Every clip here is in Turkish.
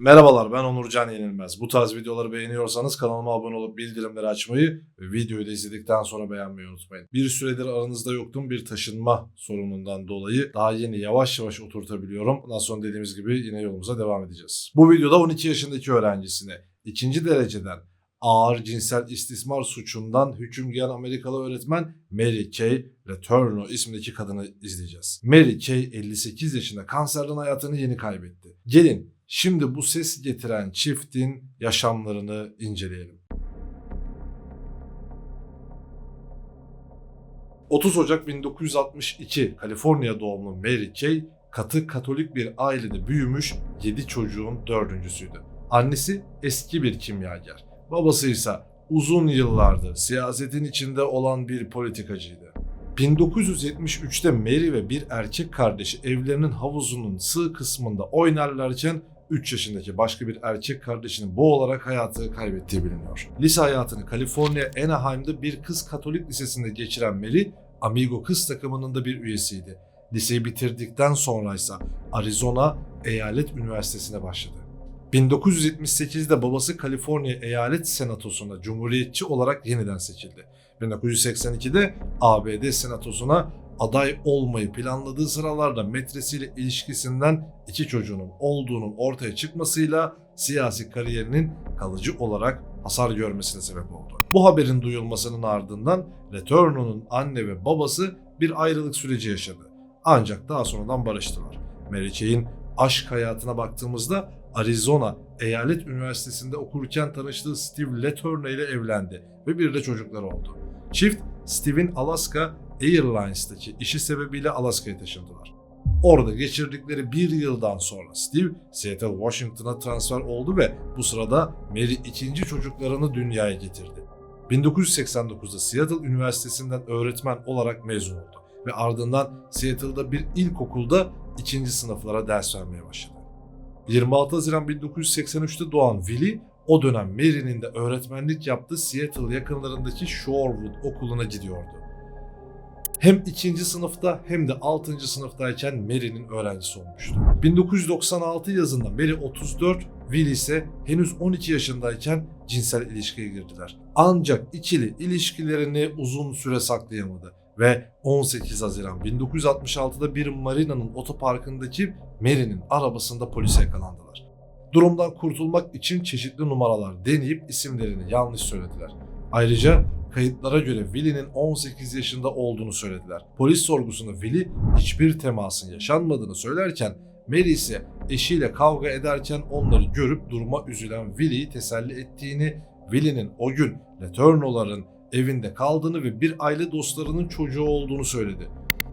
Merhabalar ben Onurcan Yenilmez. Bu tarz videoları beğeniyorsanız kanalıma abone olup bildirimleri açmayı ve videoyu da izledikten sonra beğenmeyi unutmayın. Bir süredir aranızda yoktum bir taşınma sorunundan dolayı daha yeni yavaş yavaş oturtabiliyorum. Ondan sonra dediğimiz gibi yine yolumuza devam edeceğiz. Bu videoda 12 yaşındaki öğrencisine ikinci dereceden ağır cinsel istismar suçundan hüküm giyen Amerikalı öğretmen Mary Kay Letourneau ismindeki kadını izleyeceğiz. Mary Kay 58 yaşında kanserden hayatını yeni kaybetti. Gelin şimdi bu ses getiren çiftin yaşamlarını inceleyelim. 30 Ocak 1962 Kaliforniya doğumlu Mary Kay katı Katolik bir ailede büyümüş 7 çocuğun dördüncüsüydü. Annesi eski bir kimyager. Babası ise uzun yıllardır siyasetin içinde olan bir politikacıydı. 1973'te Mary ve bir erkek kardeşi evlerinin havuzunun sığ kısmında oynarlarken 3 yaşındaki başka bir erkek kardeşinin boğularak hayatı kaybettiği biliniyor. Lise hayatını Kaliforniya Anaheim'da bir kız Katolik lisesinde geçiren Mary, Amigo kız takımının da bir üyesiydi. Liseyi bitirdikten sonra ise Arizona Eyalet Üniversitesi'ne başladı. 1978'de babası Kaliforniya Eyalet Senatosu'na cumhuriyetçi olarak yeniden seçildi. 1982'de ABD Senatosu'na aday olmayı planladığı sıralarda metresiyle ilişkisinden iki çocuğunun olduğunun ortaya çıkmasıyla siyasi kariyerinin kalıcı olarak hasar görmesine sebep oldu. Bu haberin duyulmasının ardından Letourneau'nun anne ve babası bir ayrılık süreci yaşadı. Ancak daha sonradan barıştılar. Kay'in aşk hayatına baktığımızda Arizona Eyalet Üniversitesi'nde okurken tanıştığı Steve Letourneau ile evlendi ve bir de çocukları oldu. Çift Steve'in Alaska Airlines'taki işi sebebiyle Alaska'ya taşındılar. Orada geçirdikleri bir yıldan sonra Steve Seattle, Washington'a transfer oldu ve bu sırada Mary ikinci çocuklarını dünyaya getirdi. 1989'da Seattle Üniversitesi'nden öğretmen olarak mezun oldu ve ardından Seattle'da bir ilkokulda ikinci sınıflara ders vermeye başladı. 26 Haziran 1983'te doğan Willie o dönem Mary'nin de öğretmenlik yaptığı Seattle yakınlarındaki Shorewood okuluna gidiyordu. Hem ikinci sınıfta hem de 6. sınıftayken Mary'nin öğrencisi olmuştu. 1996 yazında Mary 34, Will ise henüz 12 yaşındayken cinsel ilişkiye girdiler. Ancak ikili ilişkilerini uzun süre saklayamadı ve 18 Haziran 1966'da bir marinanın otoparkındaki Mary'nin arabasında polise yakalandılar. Durumdan kurtulmak için çeşitli numaralar deneyip isimlerini yanlış söylediler. Ayrıca kayıtlara göre Willie'nin 18 yaşında olduğunu söylediler. Polis sorgusunda Willie hiçbir temasın yaşanmadığını söylerken Mary ise eşiyle kavga ederken onları görüp duruma üzülen Willie'yi teselli ettiğini, Willie'nin o gün Letourneau'ların evinde kaldığını ve bir aile dostlarının çocuğu olduğunu söyledi.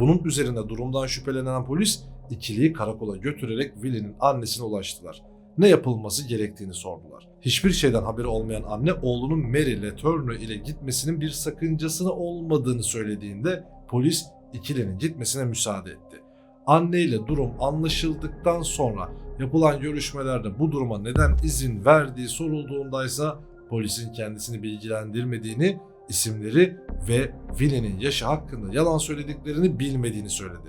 Bunun üzerine durumdan şüphelenen polis ikiliyi karakola götürerek Willie'nin annesine ulaştılar. Ne yapılması gerektiğini sordular. Hiçbir şeyden haberi olmayan anne oğlunun Mary Letourneau ile gitmesinin bir sakıncasına olmadığını söylediğinde polis ikilinin gitmesine müsaade etti. Anne ile durum anlaşıldıktan sonra yapılan görüşmelerde bu duruma neden izin verdiği sorulduğunda ise polisin kendisini bilgilendirmediğini, isimleri ve Willie'nin yaşı hakkında yalan söylediklerini bilmediğini söyledi.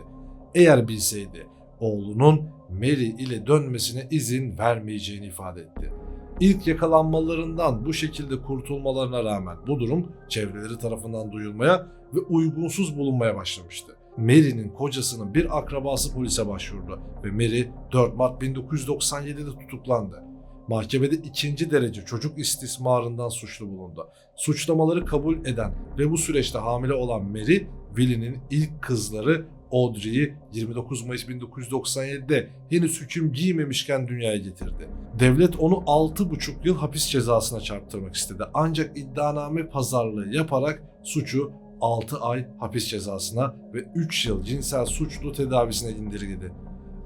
Eğer bilseydi oğlunun Mary ile dönmesine izin vermeyeceğini ifade etti. İlk yakalanmalarından bu şekilde kurtulmalarına rağmen bu durum çevreleri tarafından duyulmaya ve uygunsuz bulunmaya başlamıştı. Mary'nin kocasının bir akrabası polise başvurdu ve Mary 4 Mart 1997'de tutuklandı. Mahkemede ikinci derece çocuk istismarından suçlu bulundu. Suçlamaları kabul eden ve bu süreçte hamile olan Mary, Willie'nin ilk kızları Audrey'i 29 Mayıs 1997'de henüz hüküm giymemişken dünyaya getirdi. Devlet onu 6,5 yıl hapis cezasına çarptırmak istedi. Ancak iddianame pazarlığı yaparak suçu 6 ay hapis cezasına ve 3 yıl cinsel suçlu tedavisine indirgedi.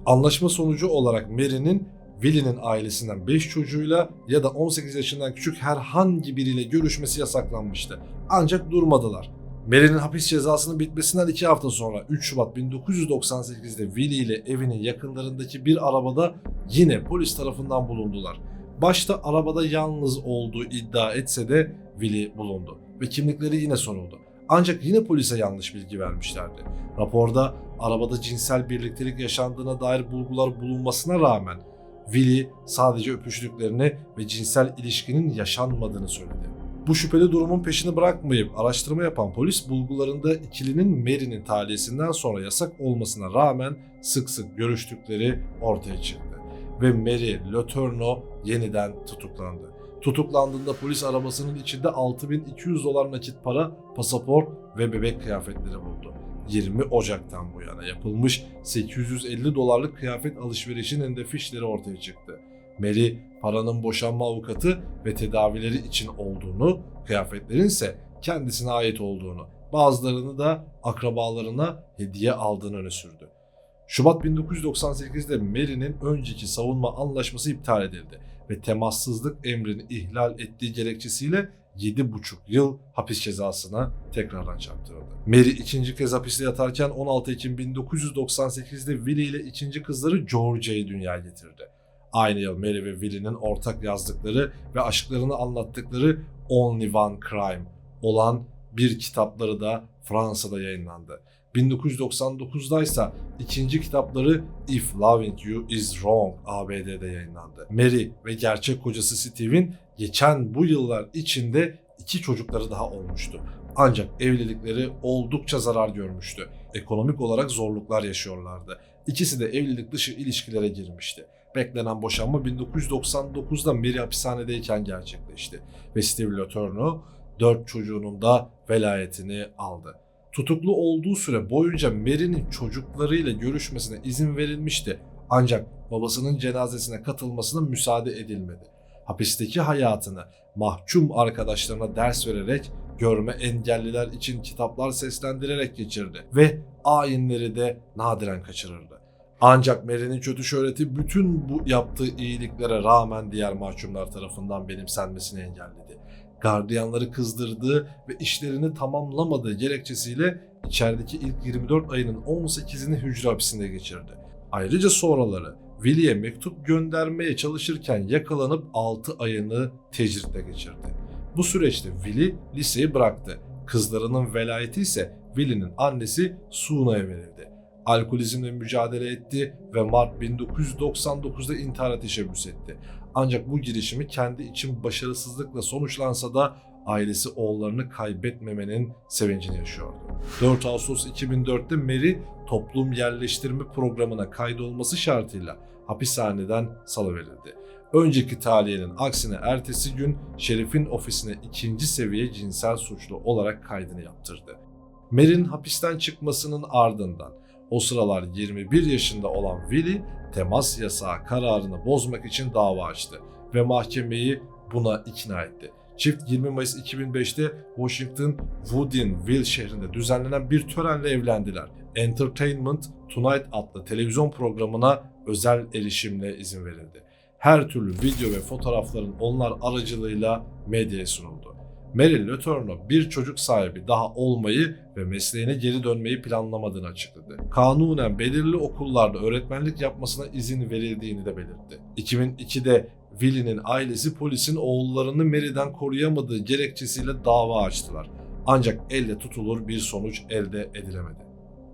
Anlaşma sonucu olarak Mary'nin Willie'nin ailesinden 5 çocuğuyla ya da 18 yaşından küçük herhangi biriyle görüşmesi yasaklanmıştı. Ancak durmadılar. Mary'nin hapis cezasının bitmesinden 2 hafta sonra 3 Şubat 1998'de Willie ile evinin yakınlarındaki bir arabada yine polis tarafından bulundular. Başta arabada yalnız olduğu iddia etse de Willie bulundu ve kimlikleri yine soruldu. Ancak yine polise yanlış bilgi vermişlerdi. Raporda arabada cinsel birliktelik yaşandığına dair bulgular bulunmasına rağmen Willie sadece öpüştüklerini ve cinsel ilişkinin yaşanmadığını söyledi. Bu şüpheli durumun peşini bırakmayıp araştırma yapan polis bulgularında ikilinin Mary'nin tahliyesinden sonra yasak olmasına rağmen sık sık görüştükleri ortaya çıktı. Ve Mary Letourneau yeniden tutuklandı. Tutuklandığında polis arabasının içinde 6200 dolar nakit para, pasaport ve bebek kıyafetleri buldu. 20 Ocak'tan bu yana yapılmış 850 dolarlık kıyafet alışverişinin de fişleri ortaya çıktı. Mary paranın boşanma avukatı ve tedavileri için olduğunu, kıyafetlerin ise kendisine ait olduğunu, bazılarını da akrabalarına hediye aldığını öne sürdü. Şubat 1998'de Mary'nin önceki savunma anlaşması iptal edildi ve temassızlık emrini ihlal ettiği gerekçesiyle 7,5 yıl hapis cezasına tekrardan çarptırıldı. Mary ikinci kez hapiste yatarken 16 Ekim 1998'de Willie ile ikinci kızları Georgia'yı dünyaya getirdi. Aynı yıl Mary ve Willie'nin ortak yazdıkları ve aşklarını anlattıkları Only One Crime olan bir kitapları da Fransa'da yayınlandı. 1999'da ise ikinci kitapları If Loving You Is Wrong ABD'de yayınlandı. Mary ve gerçek kocası Steve'in geçen bu yıllar içinde iki çocukları daha olmuştu. Ancak evlilikleri oldukça zarar görmüştü. Ekonomik olarak zorluklar yaşıyorlardı. İkisi de evlilik dışı ilişkilere girmişti. Beklenen boşanma 1999'da Mary hapishanedeyken gerçekleşti ve Steve Letourneau dört çocuğunun da velayetini aldı. Tutuklu olduğu süre boyunca Mary'nin çocuklarıyla görüşmesine izin verilmişti ancak babasının cenazesine katılmasına müsaade edilmedi. Hapisteki hayatını mahkum arkadaşlarına ders vererek görme engelliler için kitaplar seslendirerek geçirdi ve ayinleri de nadiren kaçırırdı. Ancak Mary'nin kötü şöhreti bütün bu yaptığı iyiliklere rağmen diğer mahkumlar tarafından benimsenmesini engelledi. Gardiyanları kızdırdığı ve işlerini tamamlamadığı gerekçesiyle içerideki ilk 24 ayının 18'ini hücre hapisinde geçirdi. Ayrıca sonraları Willie'ye mektup göndermeye çalışırken yakalanıp 6 ayını tecritte geçirdi. Bu süreçte Willie liseyi bıraktı. Kızlarının velayeti ise Willie'nin annesi Suna'ya verildi. Alkolizmle mücadele etti ve Mart 1999'da intihara teşebbüs etti. Ancak bu girişimi kendi için başarısızlıkla sonuçlansa da ailesi oğullarını kaybetmemenin sevincini yaşıyordu. 4 Ağustos 2004'te Mary toplum yerleştirme programına kaydolması şartıyla hapishaneden salıverildi. Önceki taliyenin aksine ertesi gün Şerif'in ofisine ikinci seviye cinsel suçlu olarak kaydını yaptırdı. Mary'nin hapisten çıkmasının ardından o sıralar 21 yaşında olan Willie temas yasağı kararını bozmak için dava açtı ve mahkemeyi buna ikna etti. Çift 20 Mayıs 2005'te Washington Woodinville şehrinde düzenlenen bir törenle evlendiler. Entertainment Tonight adlı televizyon programına özel erişimle izin verildi. Her türlü video ve fotoğrafların onlar aracılığıyla medyaya sunuldu. Mary Letourneau bir çocuk sahibi daha olmayı ve mesleğine geri dönmeyi planlamadığını açıkladı. Kanunen belirli okullarda öğretmenlik yapmasına izin verildiğini de belirtti. 2002'de Willie'nin ailesi polisin oğullarını Mary'den koruyamadığı gerekçesiyle dava açtılar. Ancak elle tutulur bir sonuç elde edilemedi.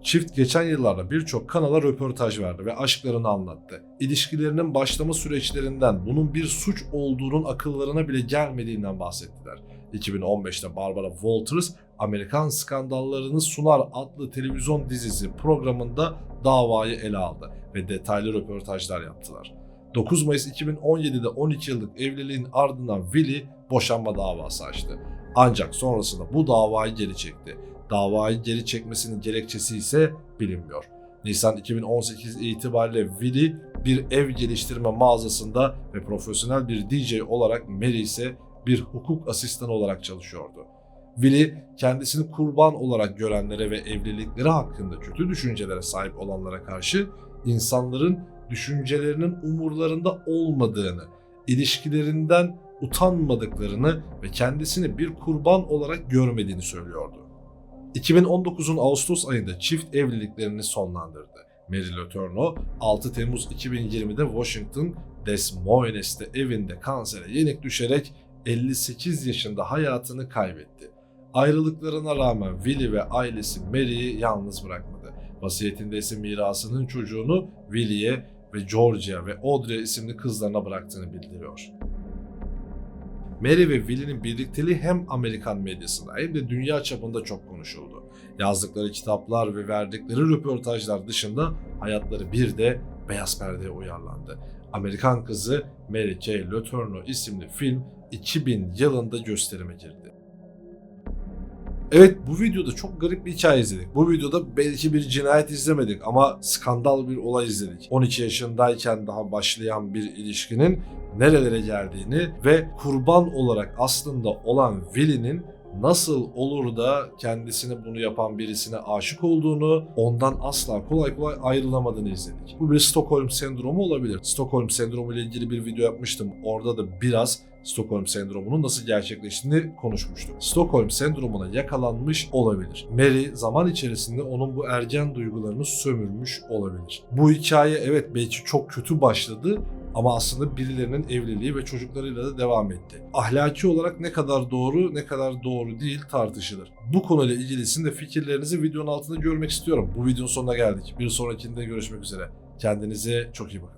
Çift geçen yıllarda birçok kanala röportaj verdi ve aşklarını anlattı. İlişkilerinin başlama süreçlerinden bunun bir suç olduğunun akıllarına bile gelmediğinden bahsettiler. 2015'te Barbara Walters Amerikan Skandallarını Sunar adlı televizyon dizisi programında davayı ele aldı ve detaylı röportajlar yaptılar. 9 Mayıs 2017'de 12 yıllık evliliğin ardından Willie boşanma davası açtı. Ancak sonrasında bu davayı geri çekti. Davayı geri çekmesinin gerekçesi ise bilinmiyor. Nisan 2018 itibariyle Willie bir ev geliştirme mağazasında ve profesyonel bir DJ olarak Mary ise bir hukuk asistanı olarak çalışıyordu. Willie kendisini kurban olarak görenlere ve evlilikleri hakkında kötü düşüncelere sahip olanlara karşı insanların düşüncelerinin umurlarında olmadığını, ilişkilerinden utanmadıklarını ve kendisini bir kurban olarak görmediğini söylüyordu. 2019'un Ağustos ayında çift evliliklerini sonlandırdı. Mary Letourneau 6 Temmuz 2020'de Washington Des Moines'te evinde kansere yenik düşerek 58 yaşında hayatını kaybetti. Ayrılıklarına rağmen Willie ve ailesi Mary'i yalnız bırakmadı. Vasiyetinde ise mirasının çocuğunu Willie'ye ve Georgia ve Audrey isimli kızlarına bıraktığını bildiriyor. Mary ve Will'in birlikteliği hem Amerikan medyasında hem de dünya çapında çok konuşuldu. Yazdıkları kitaplar ve verdikleri röportajlar dışında hayatları bir de beyaz perdeye uyarlandı. Amerikan Kızı Mary Kay Letourneau isimli film 2000 yılında gösterime girdi. Evet bu videoda çok garip bir hikaye izledik. Bu videoda belki bir cinayet izlemedik ama skandal bir olay izledik. 12 yaşındayken daha başlayan bir ilişkinin nerelere geldiğini ve kurban olarak aslında olan Willie'nin nasıl olur da kendisine bunu yapan birisine aşık olduğunu, ondan asla kolay kolay ayrılamadığını izledik. Bu bir Stockholm sendromu olabilir. Stockholm sendromu ile ilgili bir video yapmıştım. Orada da biraz Stockholm sendromunun nasıl gerçekleştiğini konuşmuştuk. Stockholm sendromuna yakalanmış olabilir. Mary zaman içerisinde onun bu ergen duygularını sömürmüş olabilir. Bu hikaye evet belki çok kötü başladı ama aslında birilerinin evliliği ve çocuklarıyla da devam etti. Ahlaki olarak ne kadar doğru ne kadar doğru değil tartışılır. Bu konuyla ilgili sizin de fikirlerinizi videonun altında görmek istiyorum. Bu videonun sonuna geldik. Bir sonrakinde görüşmek üzere. Kendinize çok iyi bakın.